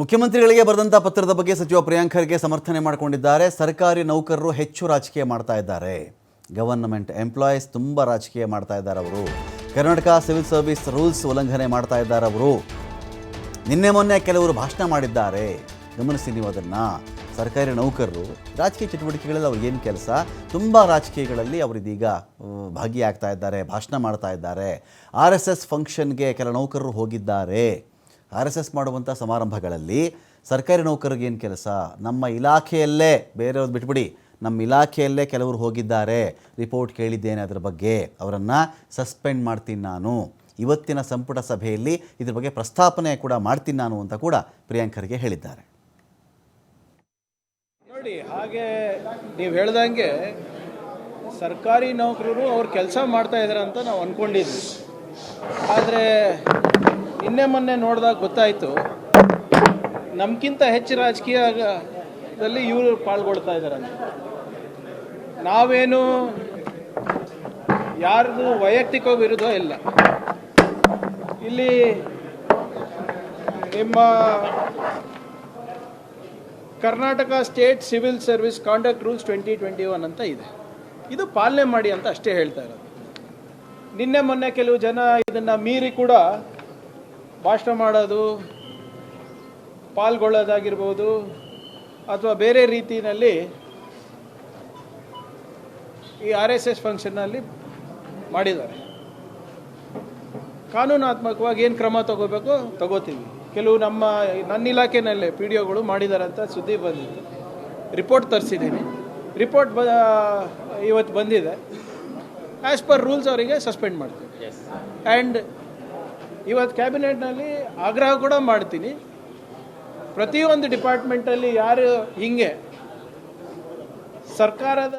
ಮುಖ್ಯಮಂತ್ರಿಗಳಿಗೆ ಬರೆದಂಥ ಪತ್ರದ ಬಗ್ಗೆ ಸಚಿವ ಪ್ರಿಯಾಂಕ್ ಖರ್ಗೆ ಸಮರ್ಥನೆ ಮಾಡಿಕೊಂಡಿದ್ದಾರೆ. ಸರ್ಕಾರಿ ನೌಕರರು ಹೆಚ್ಚು ರಾಜಕೀಯ ಮಾಡ್ತಾ ಇದ್ದಾರೆ. ಗವರ್ನಮೆಂಟ್ ಎಂಪ್ಲಾಯೀಸ್ ತುಂಬ ರಾಜಕೀಯ ಮಾಡ್ತಾ ಇದ್ದಾರೆ ಅವರು. ಕರ್ನಾಟಕ ಸಿವಿಲ್ ಸರ್ವಿಸ್ ರೂಲ್ಸ್ ಉಲ್ಲಂಘನೆ ಮಾಡ್ತಾ ಇದ್ದಾರೆ ಅವರು. ನಿನ್ನೆ ಮೊನ್ನೆ ಕೆಲವರು ಭಾಷಣ ಮಾಡಿದ್ದಾರೆ. ಗಮನಿಸಿ ನೀವು ಅದನ್ನು. ಸರ್ಕಾರಿ ನೌಕರರು, ರಾಜಕೀಯ ಚಟುವಟಿಕೆಗಳಲ್ಲಿ ಅವ್ರಿಗೆ ಏನು ಕೆಲಸ? ತುಂಬ ರಾಜಕೀಯಗಳಲ್ಲಿ ಅವರು ಇದೀಗ ಭಾಗಿಯಾಗ್ತಾ ಇದ್ದಾರೆ, ಭಾಷಣ ಮಾಡ್ತಾ ಇದ್ದಾರೆ. ಆರ್ ಎಸ್ ಎಸ್ ಫಂಕ್ಷನ್ಗೆ ಕೆಲ ನೌಕರರು ಹೋಗಿದ್ದಾರೆ. ಆರ್ ಎಸ್ ಎಸ್ ಮಾಡುವಂಥ ಸಮಾರಂಭಗಳಲ್ಲಿ ಸರ್ಕಾರಿ ನೌಕರಿಗೆ ಏನು ಕೆಲಸ? ನಮ್ಮ ಇಲಾಖೆಯಲ್ಲೇ ಬೇರೆಯವ್ರದ್ದು ಬಿಟ್ಬಿಡಿ, ನಮ್ಮ ಇಲಾಖೆಯಲ್ಲೇ ಕೆಲವರು ಹೋಗಿದ್ದಾರೆ. ರಿಪೋರ್ಟ್ ಕೇಳಿದ್ದೇನೆ ಅದರ ಬಗ್ಗೆ. ಅವರನ್ನು ಸಸ್ಪೆಂಡ್ ಮಾಡ್ತೀನಿ ನಾನು. ಇವತ್ತಿನ ಸಂಪುಟ ಸಭೆಯಲ್ಲಿ ಇದ್ರ ಬಗ್ಗೆ ಪ್ರಸ್ತಾಪನೆ ಕೂಡ ಮಾಡ್ತೀನಿ ನಾನು ಅಂತ ಕೂಡ ಪ್ರಿಯಾಂಕರ್ಗೆ ಹೇಳಿದ್ದಾರೆ. ನೋಡಿ, ಹಾಗೆ ನೀವು ಹೇಳ್ದಂಗೆ ಸರ್ಕಾರಿ ನೌಕರರು ಅವ್ರು ಕೆಲಸ ಮಾಡ್ತಾ ಇದ್ದಾರೆ ಅಂತ ನಾವು ಅಂದ್ಕೊಂಡಿದ್ವಿ ಆದರೆ ನಿನ್ನೆ ಮೊನ್ನೆ ನೋಡಿದಾಗ ಗೊತ್ತಾಯಿತು ನಮ್ಗಿಂತ ಹೆಚ್ಚು ರಾಜಕೀಯದಲ್ಲಿ ಇವರು ಪಾಲ್ಗೊಳ್ತಾ ಇದ್ದಾರೆ ನಾವೇನು ಯಾರ್ದು ವೈಯಕ್ತಿಕ ವಿರುದ್ಧ ಇಲ್ಲ. ಇಲ್ಲಿ ನಿಮ್ಮ Karnataka state civil service conduct rules twenty twenty one ಅಂತ ಇದೆ. ಇದು ಪಾಲನೆ ಮಾಡಿ ಅಂತ ಅಷ್ಟೇ ಹೇಳ್ತಾ ಇರೋದು. ನಿನ್ನೆ ಮೊನ್ನೆ ಕೆಲವು ಜನ ಇದನ್ನು ಮೀರಿ ಕೂಡ ಭಾಷಣ ಮಾಡೋದು, ಪಾಲ್ಗೊಳ್ಳೋದಾಗಿರ್ಬೋದು ಅಥವಾ ಬೇರೆ ರೀತಿಯಲ್ಲಿ ಈ ಆರ್ ಎಸ್ ಎಸ್ ಫಂಕ್ಷನ್ನಲ್ಲಿ ಮಾಡಿದ್ದಾರೆ. ಕಾನೂನಾತ್ಮಕವಾಗಿ ಏನು ಕ್ರಮ ತಗೋಬೇಕು? ತಗೋತೀವಿ. ಕೆಲವು ನಮ್ಮ, ನನ್ನ ಇಲಾಖೆನಲ್ಲೇ ಪಿ ಡಿ ಒಗಳು ಮಾಡಿದ್ದಾರೆ ಅಂತ ಸುದ್ದಿ ಬಂದಿತ್ತು ರಿಪೋರ್ಟ್ ತರಿಸಿದ್ದೀನಿ. ರಿಪೋರ್ಟ್ ಬ ಇವತ್ತು ಬಂದಿದೆ. ಆ್ಯಸ್ ಪರ್ ರೂಲ್ಸ್ ಅವರಿಗೆ ಸಸ್ಪೆಂಡ್ ಮಾಡ್ತೀವಿ. ಆ್ಯಂಡ್ ಇವತ್ತು ಕ್ಯಾಬಿನೆಟ್ನಲ್ಲಿ ಆಗ್ರಹ ಕೂಡ ಮಾಡ್ತೀನಿ. ಪ್ರತಿಯೊಂದು ಡಿಪಾರ್ಟ್ಮೆಂಟಲ್ಲಿ ಯಾರು ಹಿಂಗೆ ಸರ್ಕಾರದ